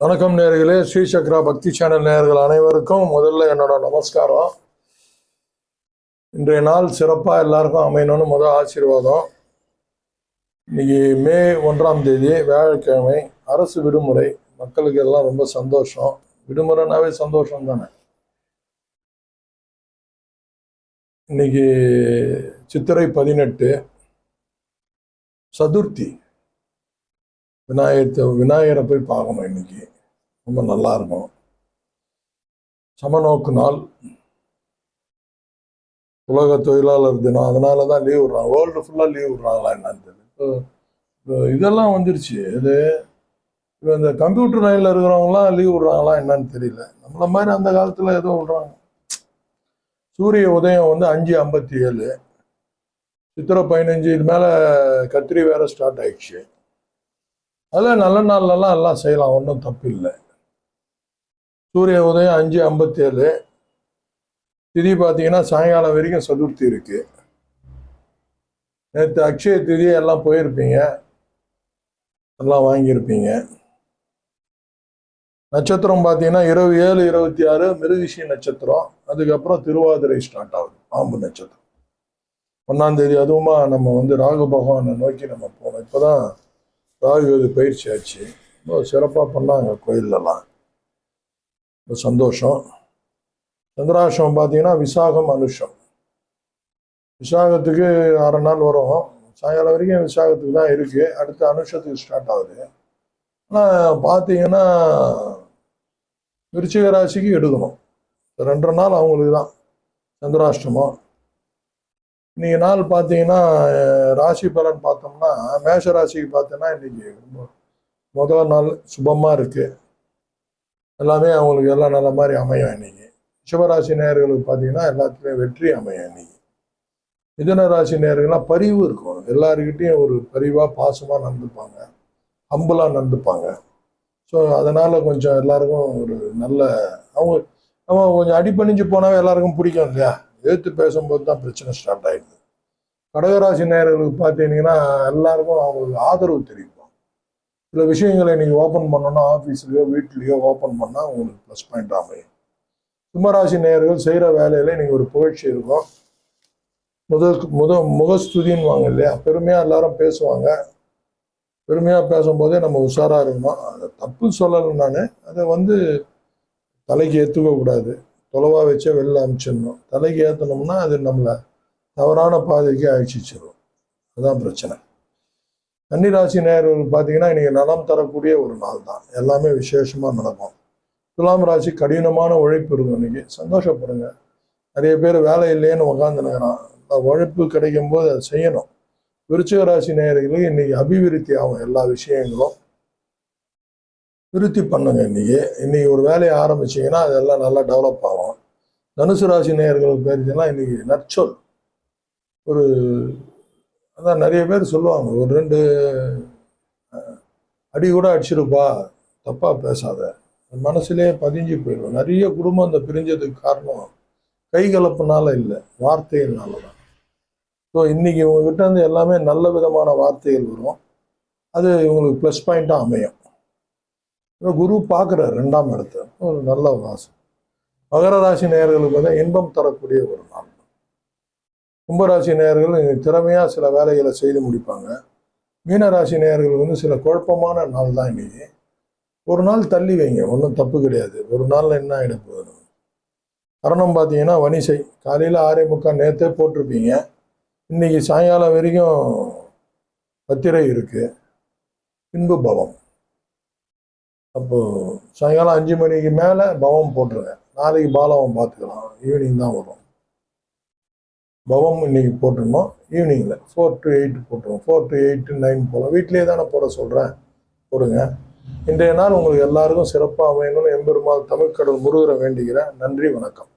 வணக்கம் நேர்களே ஸ்ரீ சக்ரா பக்தி சேனல் நேர்கள் அனைவருக்கும் முதல்ல என்னோட நமஸ்காரம். இன்றைய நாள் சிறப்பாக எல்லாருக்கும் அமையணும்னு முதல் ஆசீர்வாதம். இன்னைக்கு மே ஒன்றாம் தேதி வியாழக்கிழமை அரசு விடுமுறை. மக்களுக்கு எல்லாம் ரொம்ப சந்தோஷம். விடுமுறைனாவே சந்தோஷம் தானே? இன்னைக்கு சித்திரை பதினெட்டு சதுர்த்தி. விநாயகத்தை விநாயகரை போய் பார்க்கணும் இன்னைக்கு. ரொம்ப நல்லா இருக்கும். சமநோக்கு நாள் உலக தொழிலாளர் தினம். அதனால தான் லீவ் விடுறாங்க. வேர்ல்டு ஃபுல்லாக லீவ் விடுறாங்களா என்னன்னு தெரியல. இதெல்லாம் வந்துருச்சு. இது இப்போ இந்த கம்ப்யூட்டர் லைனில் இருக்கிறவங்களாம் லீவ் விடுறாங்களா என்னன்னு தெரியல. நம்மள மாதிரி அந்த காலத்தில் ஏதோ விடுறாங்க. சூரிய உதயம் வந்து அஞ்சு ஐம்பத்தி ஏழு சித்திரை பதினஞ்சு இது மேலே கத்திரி வேற ஸ்டார்ட் ஆயிடுச்சு. அதில் நல்ல நாள்லலாம் எல்லாம் செய்யலாம். ஒன்றும் தப்பு இல்லை. சூரிய உதயம் அஞ்சு ஐம்பத்தேழு. திதி பார்த்தீங்கன்னா சாயங்காலம் வரைக்கும் சதுர்த்தி இருக்குது நேற்று அக்ஷய திதி எல்லாம் போயிருப்பீங்க. எல்லாம் வாங்கியிருப்பீங்க. நட்சத்திரம் பார்த்தீங்கன்னா இருபது ஏழு இருபத்தி ஆறு மிருதிஷி நட்சத்திரம். அதுக்கப்புறம் திருவாதிரை ஸ்டார்ட் ஆகுது பாம்பு நட்சத்திரம். ஒன்றாம் தேதி அதுவுமா நம்ம வந்து ராகு பகவானை நோக்கி நம்ம போனோம் இப்போதான் ராகு இது பயிற்சி ஆச்சு. ரொம்ப சிறப்பாக பண்ணாங்க கோயிலெல்லாம். ரொம்ப சந்தோஷம். சந்திராஷ்டிரமம் பார்த்தீங்கன்னா விசாகம் அனுஷம் விசாகத்துக்கு அரை நாள் வரும். சாயங்காலம் வரைக்கும் விசாகத்துக்கு தான் இருக்கு. அடுத்து அனுஷத்துக்கு ஸ்டார்ட் ஆகுது. ஆனால் பார்த்தீங்கன்னா விருச்சிக ராசிக்கு எடுக்கணும். ரெண்டரை நாள் அவங்களுக்கு தான். சந்திராஷ்டமம். இன்னைக்கு நாள் பார்த்தீங்கன்னா ராசி பலன் பார்த்தோம்னா மேஷ ராசிக்கு பார்த்தோன்னா இன்னைக்கு ரொம்ப முதல் நாள் சுபமாக இருக்குது எல்லாமே அவங்களுக்கு எல்லாம் நல்ல மாதிரி அமையும் இன்னைக்கு. சிவராசி நேர்களுக்கு பார்த்தீங்கன்னா எல்லாத்துலேயும் வெற்றி அமையும் இன்னைக்கு. மிதன ராசி நேர்கள்லாம் பரிவு இருக்கும். எல்லாருக்கிட்டையும் ஒரு பரிவாக பாசமாக நடந்துப்பாங்க. அம்பலாக நடந்துப்பாங்க. ஸோ அதனால் கொஞ்சம் எல்லாருக்கும் ஒரு நல்ல அவங்க நம்ம கொஞ்சம் அடிப்பணிஞ்சு போனாவே எல்லாருக்கும் பிடிக்கும் இல்லையா? எதிர்த்து பேசும்போது தான் பிரச்சனை ஸ்டார்ட் ஆகிடுது கடகராசி நேர்களுக்கு பார்த்தீங்கன்னா எல்லாருக்கும் அவங்களுக்கு ஆதரவு தெரியும். சில விஷயங்களை நீங்கள் ஓப்பன் பண்ணோன்னா ஆஃபீஸ்லையோ வீட்லேயோ ஓப்பன் பண்ணால் உங்களுக்கு ப்ளஸ் பாயிண்ட் அமையும். சிம்மராசி நேயர்கள் செய்கிற வேலையில் நீங்கள் ஒரு புகழ்ச்சி இருக்கும். முதல் முத முகஸ்துதின்னு வாங்க இல்லையா? பெருமையாக எல்லாரும் பேசுவாங்க. பெருமையாக பேசும்போதே நம்ம உஷாராக இருக்கணும். அதை தப்பு சொல்லலை நான். அதை வந்து தலைக்கு ஏற்றுக்க கூடாது. வச்சே வெளில அனுப்பிச்சிடணும் தலைக்கு ஏற்றணும்னா அது நம்மளை தவறான பாதைக்கு அழிச்சிச்சிடும் அதுதான் பிரச்சனை. கன்னிராசி நேயர்கள் பார்த்தீங்கன்னா இன்னைக்கு நலம் தரக்கூடிய ஒரு நாள் தான். எல்லாமே விசேஷமாக நடக்கும். துலாம் ராசி கடினமான உழைப்பு இருக்கும் இன்னைக்கு. சந்தோஷப்படுங்க. நிறைய பேர் வேலை இல்லைன்னு உக்காந்துனுக்கிறான் அந்த உழைப்பு கிடைக்கும் போது அதை செய்யணும். விருச்சிக ராசி நேயர்களுக்கு இன்னைக்கு அபிவிருத்தி ஆகும் எல்லா விஷயங்களும். விருத்தி பண்ணுங்க இன்னைக்கு. இன்னைக்கு ஒரு வேலையை ஆரம்பிச்சீங்கன்னா அதெல்லாம் நல்லா டெவலப் ஆகும். தனுசு ராசி நேயர்களுக்கு பார்த்தீங்கன்னா இன்னைக்கு நற்சொல். ஒரு அதான் நிறைய பேர் சொல்லுவாங்க ஒரு ரெண்டு அடி கூட அடிச்சிருப்பா தப்பா பேசாத. மனசுலேயே பதிஞ்சு போயிடும். நிறைய குடும்பம் அந்த பிரிஞ்சதுக்கு காரணம். கைகலப்புனால இல்லை வார்த்தைகள்னால தான் ஸோ இன்னைக்கு இவங்ககிட்ட இருந்து எல்லாமே நல்ல விதமான வார்த்தைகள் வரும். அது இவங்களுக்கு ப்ளஸ் பாயிண்ட்டாக அமையும். குரு பார்க்குற ரெண்டாம் இடத்த. ஒரு நல்ல ராசி மகர ராசி நேயர்களுக்கு வந்து இன்பம் தரக்கூடிய ஒரு நாள். கும்பராசி நேயர்கள் திறமையாக சில வேலைகளை செய்து முடிப்பாங்க. மீனராசி நேயர்கள் வந்து சில குழப்பமான நாள் தான் இன்னைக்கு ஒரு நாள் தள்ளி வைங்க ஒன்றும் தப்பு கிடையாது. ஒரு நாளில் என்ன ஆகிட போகுது? கரணம் பார்த்தீங்கன்னா வனிசை காலையில் ஆறே முக்கால் நேற்றே போட்டிருப்பீங்க. இன்னைக்கு சாயங்காலம் வரைக்கும் பத்திரை இருக்குது பின்பு பவம். அப்போது சாயங்காலம் அஞ்சு மணிக்கு மேலே பவம் போட்டுருங்க. நாளைக்கு பாலவம் பார்த்துக்கலாம். ஈவினிங் தான் வரும். பவம் இன்னைக்கு போட்டுருந்தோம். ஈவினிங்கில் ஃபோர் டு எயிட் போட்டுருவோம் ஃபோர் டு எயிட் நைன் போகலாம் வீட்லேயே தானே போட சொல்கிறேன் போடுங்க. இன்றைய நாள் உங்களுக்கு எல்லாருக்கும் சிறப்பாக அமையணும்னு எம்பெருமாள் தமிழ்க்கடல் முருகரை வேண்டுகிறேன். நன்றி வணக்கம்.